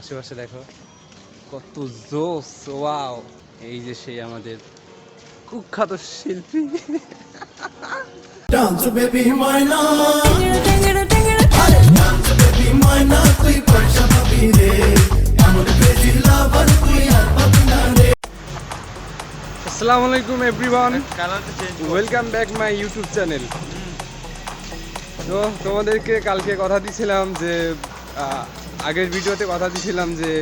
আশেপাশে দেখো কত জোস ওয়াও। এই যে সেই আমাদের কুখ্যাত শিল্পী। Dance baby my YouTube channel তো তোমাদেরকে কালকে কথা দিয়েছিলাম যে আগের ভিডিওতে কথা দিয়েছিলাম যে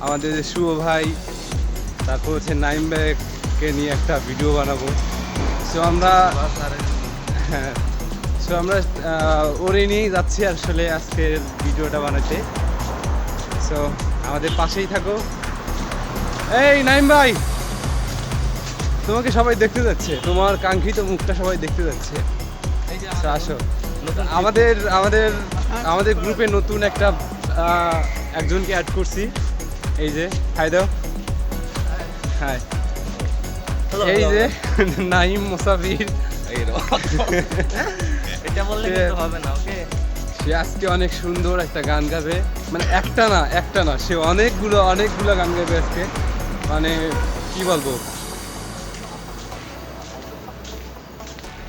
আমাদের যে শুভ ভাই তারপর হচ্ছে নাইম ব্যাগকে নিয়ে একটা ভিডিও বানাবো। সো আমরা হ্যাঁ সো আমরা ওরে নিয়েই যাচ্ছি আসলে আজকের ভিডিওটা বানাতে। সো আমাদের পাশেই থাকো। এই নাইম ভাই! তোমাকে সবাই দেখতে যাচ্ছে। তোমার কাঙ্ক্ষিত মুখটা সবাই দেখতে যাচ্ছে। আসো। আমাদের আমাদের আমাদের গ্রুপে নতুন একটা একজনকে অ্যাড করছি। এই যে হাই দাও হাই এই যে নাইম মোসাফির। এটা বললে সে- হবে না ওকে সে আজকে অনেক সুন্দর একটা গান গাবে। মানে একটা না একটা না সে অনেকগুলো অনেকগুলো গান গাবে আজকে। মানে কি বলব?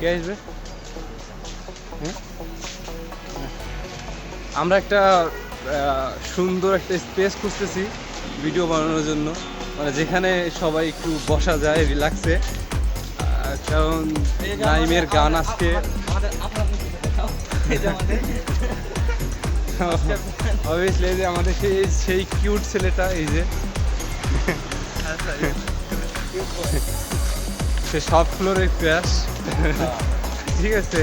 কে আসবে? হ্যাঁ? আমরা একটা সুন্দর একটা স্পেস খুঁজতেছি ভিডিও বানানোর জন্য। মানে যেখানে সবাই একটু বসা যায় রিল্যাক্সে কারণ নাইমের গান আজকে অবভিয়াসলি যে আমাদের সেই সেই কিউট ছেলেটা, এই যে। সে সব ফ্লোরের ক্র্যাশ ঠিক আছে?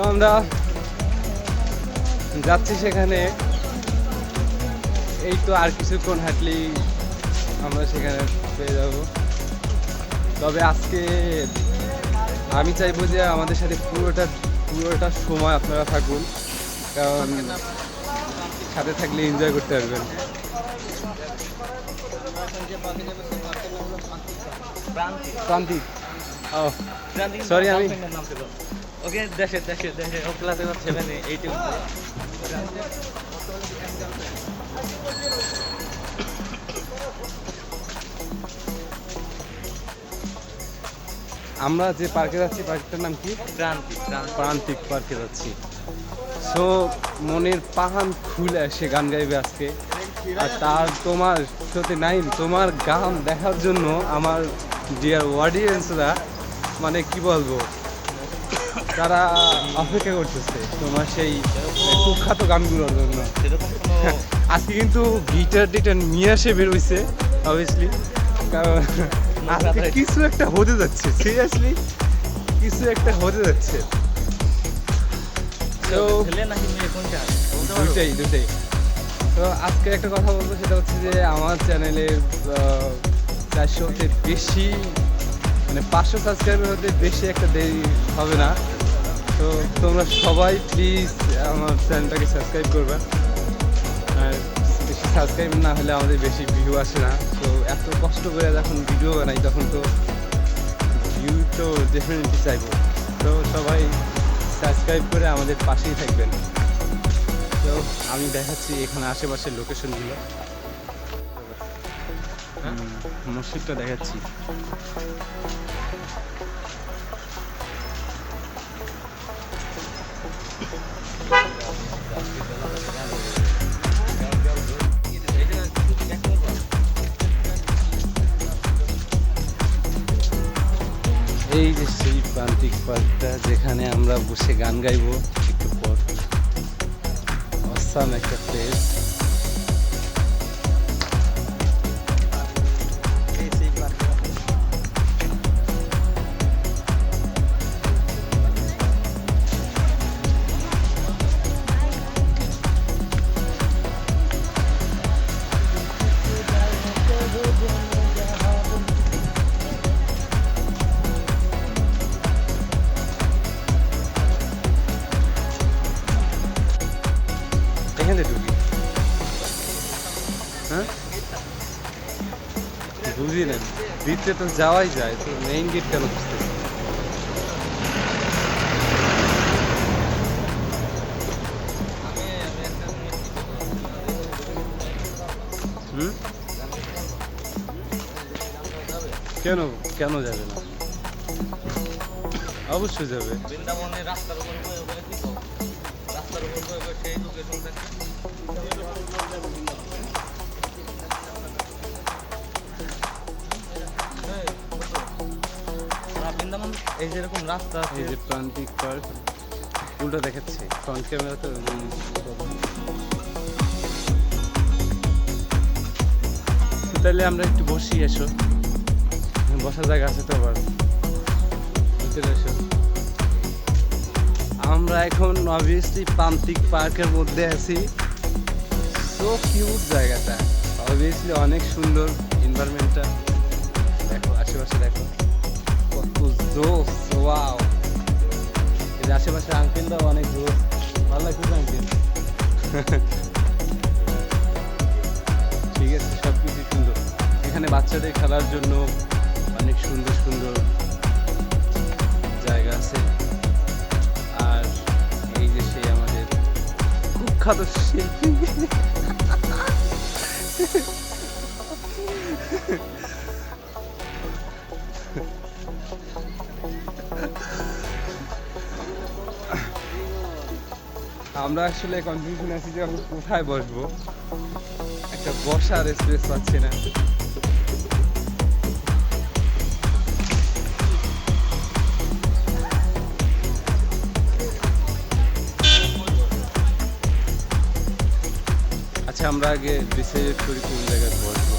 তো আমরা যাচ্ছি সেখানে। এই তো আর কিছুক্ষণ হাঁটলেই আমরা সেখানে পেয়ে যাব। তবে আজকে আমি চাইব যে আমাদের সাথে পুরোটা পুরোটা সময় আপনারা থাকুন কারণ সাথে থাকলে এনজয় করতে পারবেন। প্রান্তিক Sorry, আমি- ওকে দেশে দেশে দেশে ও ক্লাসে সেভেনে এইটে আমরা যে পার্কে যাচ্ছি পার্কটার নাম কি? ক্রান্তি প্রান্তিক। পার্কে যাচ্ছি। সো মনের পাহান খুলে সে গান গাইবে আজকে। আর তার তোমার সাথে নাইম তোমার গান দেখার জন্য আমার ডিয়ার অডিয়েন্সরা মানে কি বলব? তারা অপেক্ষা করতেছে তোমার সেই কুখ্যাত গানগুলোর জন্য। আজকে কিন্তু গিটার টিটার নিয়ে আসে বেরোইছে অবভিয়াসলি কারণ আজকে কিছু একটা হতে যাচ্ছে সিরিয়াসলি কিছু একটা হতে যাচ্ছে। তো আজকে একটা কথা বলব সেটা হচ্ছে যে আমার চ্যানেলে চারশো বেশি মানে পাঁচশো সাবস্ক্রাইবার হতে বেশি একটা দেরি হবে না। তো তোমরা সবাই প্লিজ আমার চ্যানেলটাকে সাবস্ক্রাইব করবে। আর বেশি সাবস্ক্রাইব না হলে আমাদের বেশি ভিউ আসে না। তো এত কষ্ট করে যখন ভিডিও বানাই, তখন তো ভিউ তো ডেফিনেটলি চাইব। তো সবাই সাবস্ক্রাইব করে আমাদের পাশেই থাকবেন। তো আমি দেখাচ্ছি এখানে আশেপাশের লোকেশনগুলো মসজিদটা দেখাচ্ছি। সেই পার্কটা যেখানে আমরা বসে গান গাইব একটু পর অসাম একটা প্লেস বুঝি না ভিতরে তো যাওয়াই যায়, তো মেইন গেট কেন কেন কেন যাবে না? অবশ্যই যাবে। বৃন্দাবনের রাস্তার উপর? রাস্তার উপর সেই লোকেশন এই যেরকম রাস্তা আছে। এই যে প্রান্তিক পার্ক, উল্টো দেখাচ্ছে ফ্রন্ট ক্যামেরা তো তাহলে আমরা একটু বসি, এসো। বসার জায়গা আছে তো আবার। ভিতরে আমরা এখন অবভিয়াসলি প্রান্তিক পার্কের মধ্যে আছি। সো কিউট জায়গাটা। অবভিয়াসলি অনেক সুন্দর এনভায়রনমেন্টটা দেখো, আশেপাশে দেখো। কত জোস ওয়াও। যে আশেপাশে আঙ্কেলরাও অনেক জোস ভালো লাগছে আঙ্কেল ঠিক আছে সব কিছু সুন্দর। এখানে বাচ্চাদের খেলার জন্য অনেক সুন্দর সুন্দর জায়গা আছে। আর এই যে সেই আমাদের কুখ্যাত শিল্পী। আমরা আসলে কনফিউশন আছি যে আমরা কোথায় বসবো। একটা বসার স্পেস পাচ্ছি না। আচ্ছা আমরা আগে ডিসাইড করি কোন জায়গায় বসবো?